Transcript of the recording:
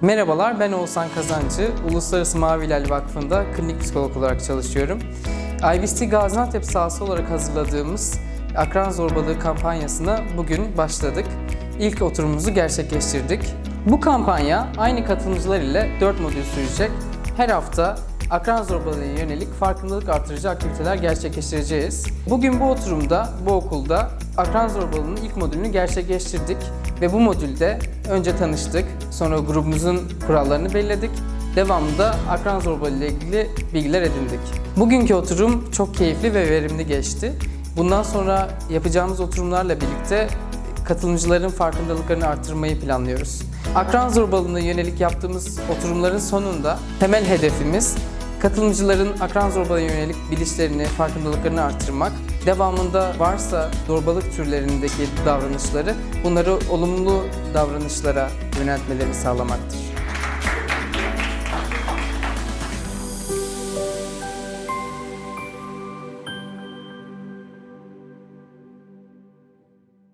Merhabalar, ben Oğuzhan Kazancı. Uluslararası Mavi Hilal Vakfı'nda klinik psikolog olarak çalışıyorum. IBC Gaziantep sahası olarak hazırladığımız akran zorbalığı kampanyasına bugün başladık. İlk oturumumuzu gerçekleştirdik. Bu kampanya aynı katılımcılar ile 4 modül sürecek. Her hafta akran zorbalığına yönelik farkındalık artırıcı aktiviteler gerçekleştireceğiz. Bugün bu oturumda, bu okulda akran zorbalığının ilk modülünü gerçekleştirdik ve bu modülde önce tanıştık, sonra grubumuzun kurallarını belirledik. Devamında akran zorbalığı ile ilgili bilgiler edindik. Bugünkü oturum çok keyifli ve verimli geçti. Bundan sonra yapacağımız oturumlarla birlikte katılımcıların farkındalıklarını arttırmayı planlıyoruz. Akran zorbalığına yönelik yaptığımız oturumların sonunda temel hedefimiz katılımcıların akran zorbalığına yönelik bilinçlerini, farkındalıklarını arttırmak. Devamında varsa zorbalık türlerindeki davranışları bunları olumlu davranışlara yöneltmelerini sağlamaktır.